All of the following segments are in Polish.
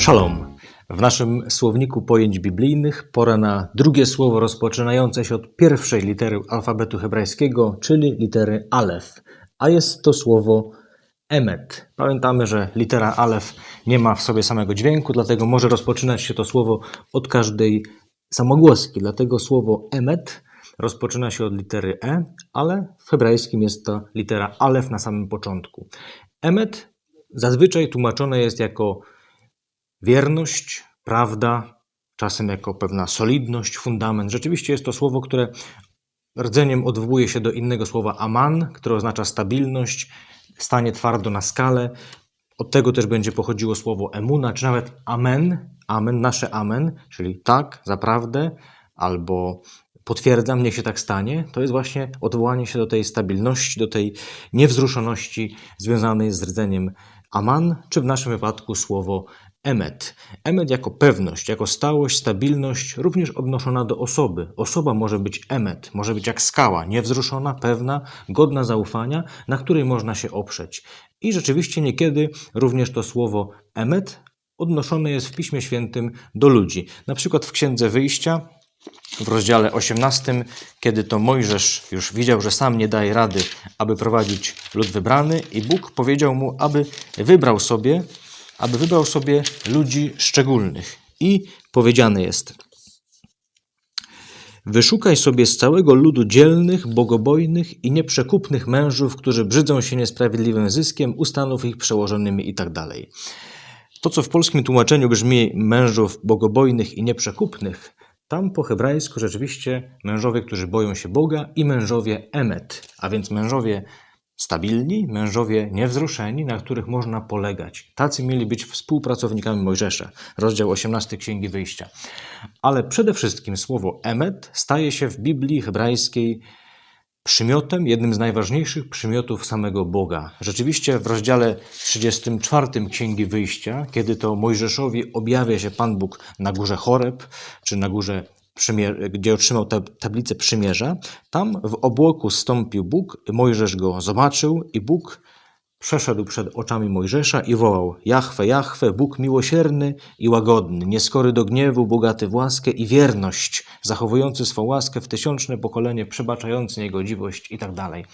Szalom. W naszym słowniku pojęć biblijnych pora na drugie słowo rozpoczynające się od pierwszej litery alfabetu hebrajskiego, czyli litery Alef, a jest to słowo Emet. Pamiętamy, że litera Alef nie ma w sobie samego dźwięku, dlatego może rozpoczynać się to słowo od każdej samogłoski. Dlatego słowo Emet rozpoczyna się od litery E, ale w hebrajskim jest to litera Alef na samym początku. Emet zazwyczaj tłumaczone jest jako wierność, prawda, czasem jako pewna solidność, fundament. Rzeczywiście jest to słowo, które rdzeniem odwołuje się do innego słowa aman, które oznacza stabilność, stanie twardo na skale. Od tego też będzie pochodziło słowo emuna, czy nawet amen, amen, nasze amen, czyli tak, zaprawdę, albo potwierdzam, niech się tak stanie. To jest właśnie odwołanie się do tej stabilności, do tej niewzruszoności związanej z rdzeniem aman, czy w naszym wypadku słowo emet. Emet jako pewność, jako stałość, stabilność, również odnoszona do osoby. Osoba może być emet, może być jak skała, niewzruszona, pewna, godna zaufania, na której można się oprzeć. I rzeczywiście niekiedy również to słowo emet odnoszone jest w Piśmie Świętym do ludzi. Na przykład w Księdze Wyjścia w rozdziale 18, kiedy to Mojżesz już widział, że sam nie daje rady, aby prowadzić lud wybrany, i Bóg powiedział mu, aby wybrał sobie, aby wybrał sobie ludzi szczególnych. I powiedziane jest: Wyszukaj sobie z całego ludu dzielnych, bogobojnych i nieprzekupnych mężów, którzy brzydzą się niesprawiedliwym zyskiem, ustanów ich przełożonymi itd. To, co w polskim tłumaczeniu brzmi mężów bogobojnych i nieprzekupnych, tam po hebrajsku rzeczywiście mężowie, którzy boją się Boga i mężowie emet, a więc mężowie stabilni, mężowie niewzruszeni, na których można polegać. Tacy mieli być współpracownikami Mojżesza. Rozdział 18 Księgi Wyjścia. Ale przede wszystkim słowo emet staje się w Biblii hebrajskiej przymiotem, jednym z najważniejszych przymiotów samego Boga. Rzeczywiście w rozdziale 34 Księgi Wyjścia, kiedy to Mojżeszowi objawia się Pan Bóg na górze Choreb, czy na górze gdzie otrzymał tab tablicę przymierza, tam w obłoku stąpił Bóg, Mojżesz go zobaczył i Bóg przeszedł przed oczami Mojżesza i wołał: Jahwe, Jahwe, Bóg miłosierny i łagodny, nieskory do gniewu, bogaty w łaskę i wierność, zachowujący swą łaskę w tysiączne pokolenie, przebaczający niegodziwość i tak dalej.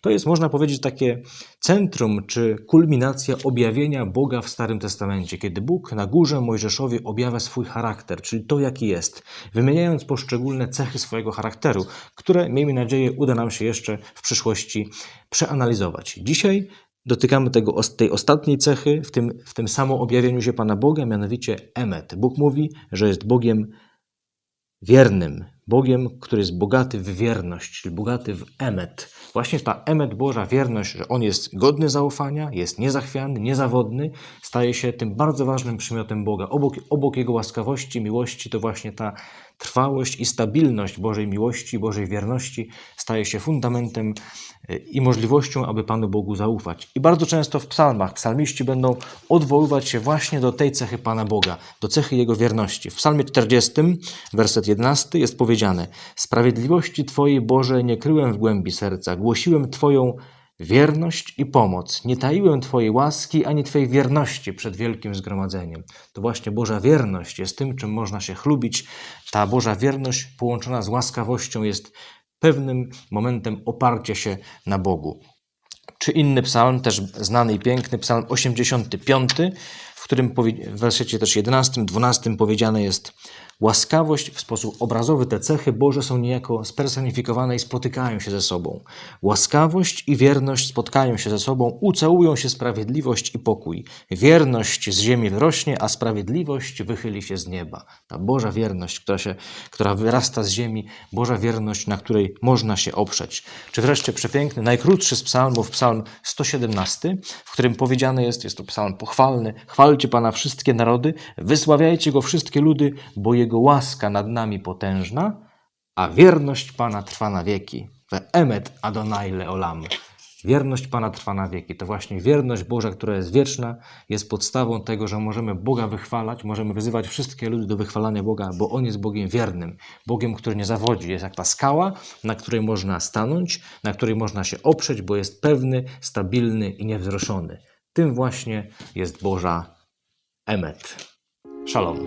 To jest, można powiedzieć, takie centrum czy kulminacja objawienia Boga w Starym Testamencie, kiedy Bóg na górze Mojżeszowi objawia swój charakter, czyli to, jaki jest, wymieniając poszczególne cechy swojego charakteru, które, miejmy nadzieję, uda nam się jeszcze w przyszłości przeanalizować. Dzisiaj dotykamy tego, tej ostatniej cechy w tym, w tym samym objawieniu się Pana Boga, mianowicie Emet. Bóg mówi, że jest Bogiem wiernym, Bogiem, który jest bogaty w wierność, czyli bogaty w emet. Właśnie ta emet Boża wierność, że On jest godny zaufania, jest niezachwiany, niezawodny, staje się tym bardzo ważnym przymiotem Boga. Obok, obok Jego łaskawości, miłości, to właśnie ta trwałość i stabilność Bożej miłości, Bożej wierności staje się fundamentem y, i możliwością, aby Panu Bogu zaufać. I bardzo często w psalmach psalmiści będą odwoływać się właśnie do tej cechy Pana Boga, do cechy Jego wierności. W psalmie 40, werset 11 jest powiedziane Sprawiedliwości Twojej, Boże, nie kryłem w głębi serca, głosiłem Twoją wierność i pomoc. Nie taiłem Twojej łaski ani Twojej wierności przed wielkim zgromadzeniem. To właśnie Boża wierność jest tym, czym można się chlubić. Ta Boża wierność połączona z łaskawością jest pewnym momentem oparcia się na Bogu. Czy inny psalm, też znany i piękny, psalm 85, w którym w wersecie też 11, 12 powiedziane jest Łaskawość w sposób obrazowy, te cechy Boże są niejako spersonifikowane i spotykają się ze sobą. Łaskawość i wierność spotkają się ze sobą, ucałują się sprawiedliwość i pokój. Wierność z ziemi wyrośnie, a sprawiedliwość wychyli się z nieba. Ta Boża wierność, która, się, która wyrasta z ziemi, Boża wierność, na której można się oprzeć. Czy wreszcie przepiękny, najkrótszy z psalmów, psalm 117, w którym powiedziane jest, jest to psalm pochwalny, chwalcie Pana wszystkie narody, wysławiajcie Go wszystkie ludy, bo Jego łaska nad nami potężna, a wierność Pana trwa na wieki. We emet Adonai leolam. Wierność Pana trwa na wieki. To właśnie wierność Boża, która jest wieczna, jest podstawą tego, że możemy Boga wychwalać, możemy wyzywać wszystkie ludy do wychwalania Boga, bo On jest Bogiem wiernym, Bogiem, który nie zawodzi. Jest jak ta skała, na której można stanąć, na której można się oprzeć, bo jest pewny, stabilny i niewzruszony. Tym właśnie jest Boża Emet. Shalom.